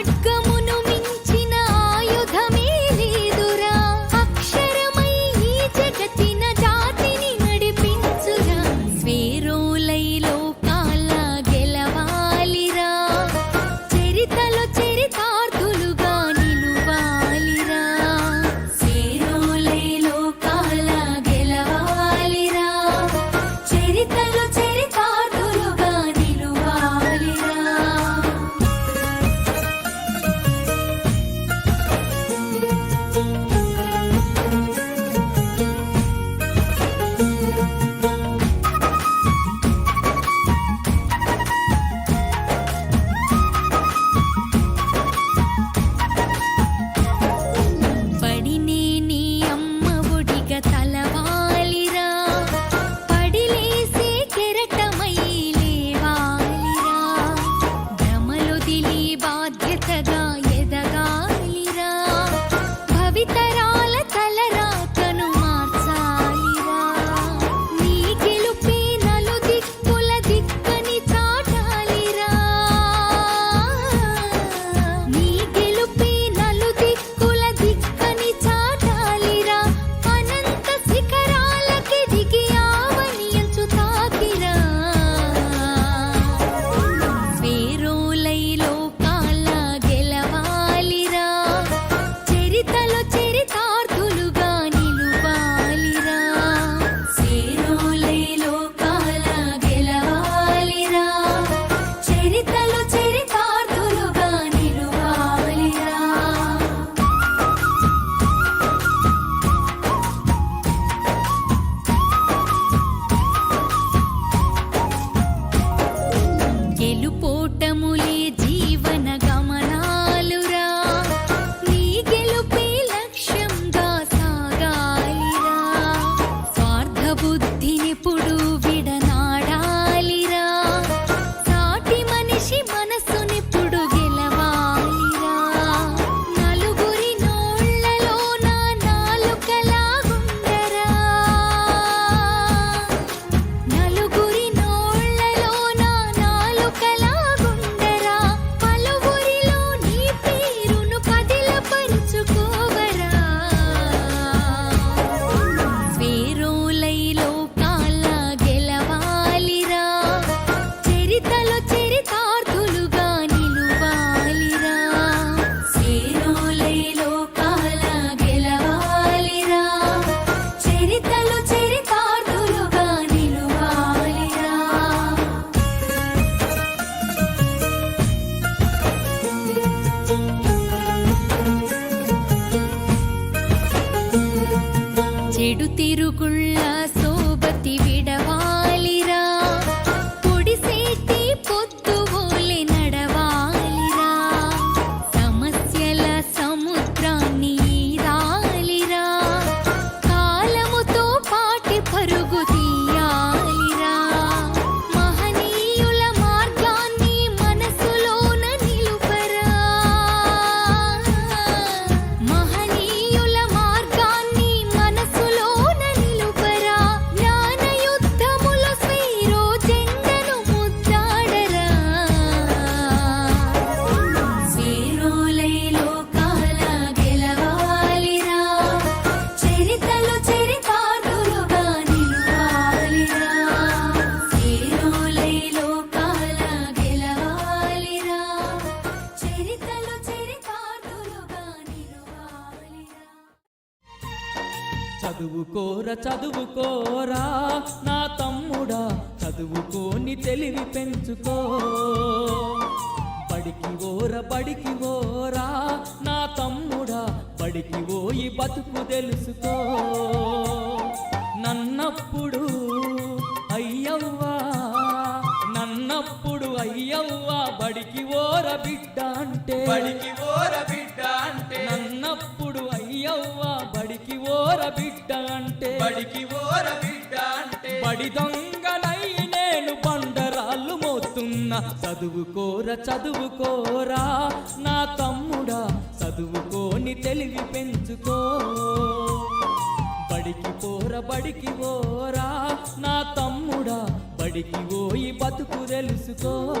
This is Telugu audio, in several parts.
பாட்க புத்தி ఓర బడికి ఓరా నా తమ్ముడా బడికి ఓయి బతుకు తెలుసుకో. నన్నప్పుడు అయ్యవ్వా నన్నప్పుడు అయ్యవ్వా బడికి ఓర బిడ్డ అంటే. బడికి ఓర బిడ్డ అంటే. నన్నప్పుడు అయ్యవ్వా బడికి ఓర బిడ్డ అంటే. బడికి ఓర బిడ్డ అంటే. బడి బండరాళ్ళు చిన్న చదువుకోర చదువుకోరా. నా తమ్ముడా చదువుకోని తెలివి పెంచుకో. బడికి పోర బడికి పోరా. నా తమ్ముడా బడికి పోయి బతుకు తెలుసుకో.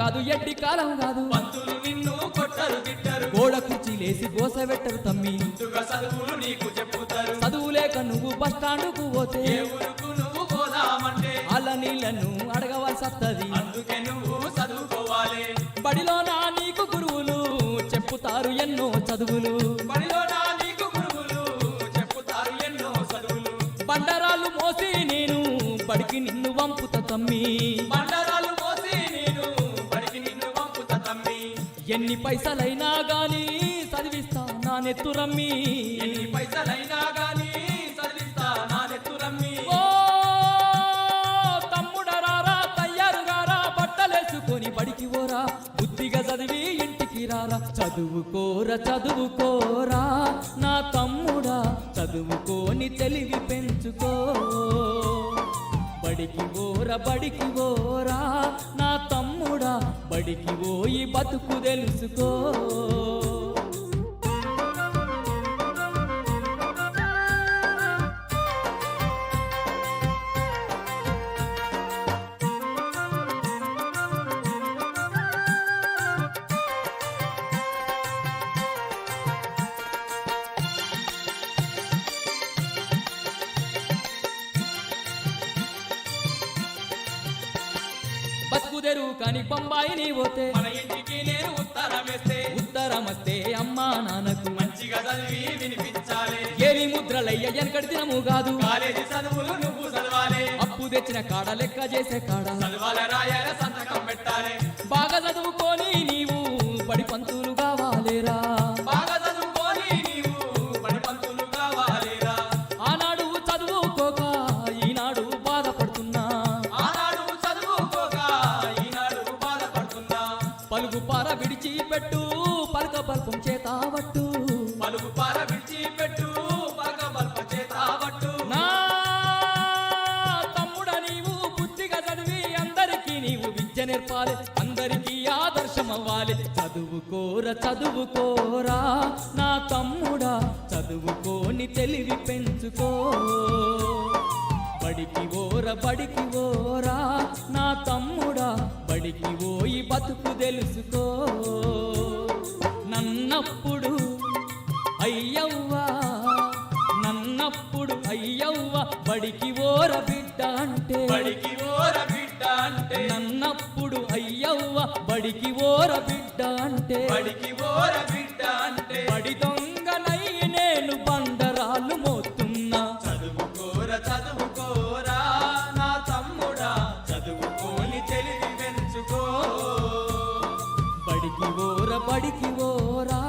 కాదు ఎడ్డి కాలం కాదు. పంతులు నిన్ను కొట్టరు తిట్టరు. గోడ కుర్చీలేసి గోస పెట్టరు తమ్మి. చదువులు నీకు చెప్పుతారు చదువు లేక నువ్వు బస్ స్టాండ్కు పోతే నువ్వు పోదామంటే? అల్ల నీళ్ళను అడగవలసి వస్తది అందుకే నువ్వు చదువుకోవాలి. బడిలో నా నీకు గురువులు చెప్పుతారు ఎన్నో చదువులు. బడిలో నా నీకు గురువులు చెప్పుతారు ఎన్నో చదువులు. బండరాలు మోసి నేను బడికి నిన్ను వంపుత తమ్మి. పైసలైనా గాని చదివిస్తా నా నెత్తు రమ్మి. ఎన్ని పైసలైనా గాని చదివిస్తా నా నెత్తు రమ్మి. ఓ తమ్ముడరారా తయ్యారుగారా బట్టలేసుకొని బడికి పోరా బుద్ధిగా చదివి ఇంటికి రారా. చదువుకోర చదువుకోరా. నా తమ్ముడా చదువుకోని తెలివి పెంచుకో. బడికి ఓర బడికి ఓరా. నా తమ్ముడా బడికి ఓయి బతుకు తెలుసుకో. దినము కాదు. కాలేజీ చదువులు నువ్వు చదవాలి. అప్పు తెచ్చిన కాడ లెక్క చేసే కాడ. చదవాలి రాయాలి సంతకం పెట్టాలి. బాగా చదువుకొని చదువుకోర చదువుకోరా నా తమ్ముడా చదువుకోని తెలివి పెంచుకో. బడికి ఓర బడికి ఓరా నా తమ్ముడా బడికి పోయి బతుకు తెలుసుకో. నన్నప్పుడు అయ్యవ్వా నన్న నన్నప్పుడు అయ్యవ్వ బడికి ఓర బిడ్డ అంటే. బడికి ఓర బిడ్డ అంటే. నన్నప్పుడు అయ్యవ్వ బడికి ఓర బిడ్డ అంటే బడికి ఓర బిడ్డ అంటే బడి దొంగనై నేను బండరాలు మోతున్నా. చదువుకోర చదువుకోరా నా తమ్ముడా చదువుకోని తెలివి పెంచుకో. బడికి ఓర బడికి ఓరా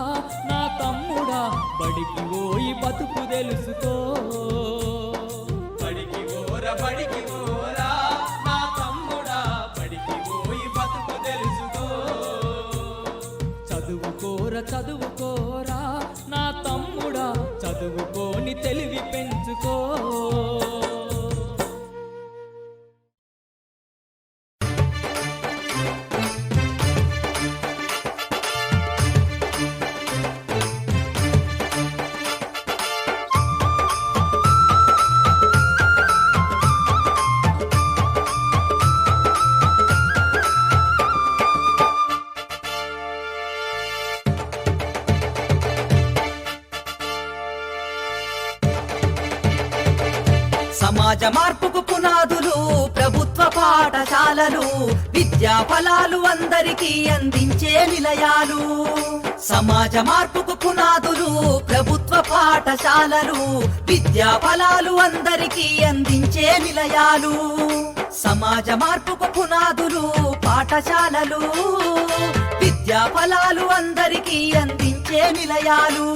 నా తమ్ముడా బడికి ఓయి బతుకు తెలుసుకో. తెలివి పెంచుకో. సమాజ మార్పుకు పునాదులు ప్రభుత్వ పాఠశాలలు విద్యా ఫలాలు అందరికీ అందించే నిలయాలు. సమాజ మార్పుకు పునాదులు ప్రభుత్వ పాఠశాలలు విద్యా ఫలాలు అందరికీ అందించే నిలయాలు. సమాజ మార్పుకు పునాదులు పాఠశాలలు విద్యా ఫలాలు అందరికీ అందించే నిలయాలు.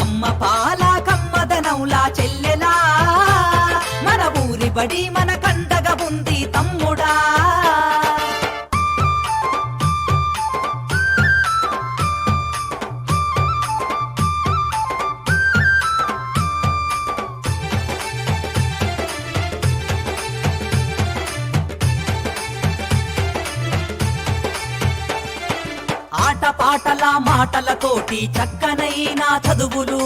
అమ్మ పాల కమ్మదనౌలా చెల్లెలా మన ఊరి బడి మన కండగ ఉంది తమ్ముడా. ఆట పాటల మాటలతోటి చక్కనైన చదువులు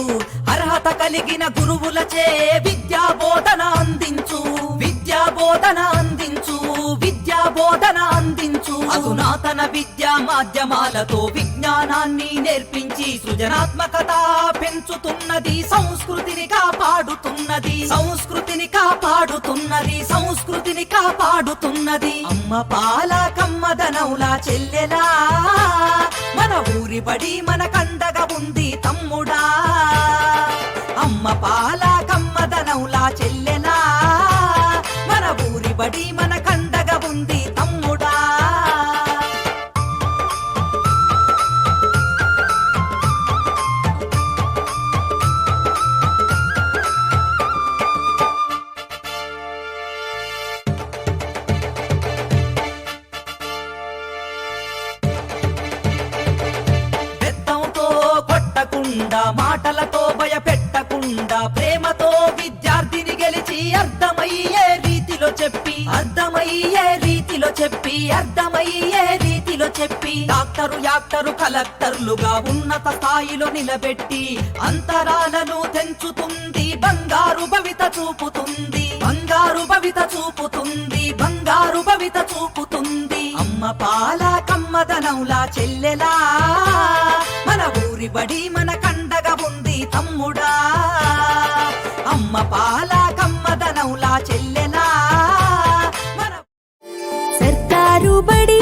అర్హత కలిగిన గురువులచే విద్యా బోధన అందించు. విద్యా బోధన అందించు. విద్యా బోధన అందించు. అధునాతన విద్యా మాధ్యమాలతో విజ్ఞానాన్ని నేర్పించి సృజనాత్మకత పెంచుతున్నది సంస్కృతిని కాపాడుతున్నది. సంస్కృతిని కాపాడుతున్నది సంస్కృతిని కాపాడుతున్నది. అమ్మ పాల కమ్మదనౌలా చెల్లెలా. మన ఊరి బడి మన కండగా ఉంది పాల కమ్మదనౌలా చెల్లెనా? మన ఊరి బడి మన కండగా చెప్పి అర్థమయ్యే రీతిలో చెప్పి డాక్టరు యాక్టరు కలెక్టర్లుగా ఉన్నత స్థాయిలో నిలబెట్టి అంతరాలను తెంచుతుంది బంగారు భవిత చూపుతుంది బంగారు భవిత చూపుతుంది బంగారు భవిత చూపుతుంది. అమ్మ పాల కమ్మదనౌలా చెల్లెలా మన ఊరి బడి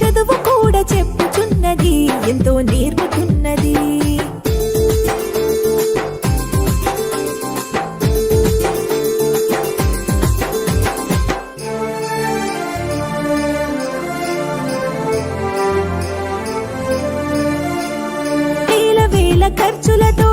చదువు కూడా చెప్పుచున్నది ఎంతో నేర్పుతున్నది. వేల వేల ఖర్చులతో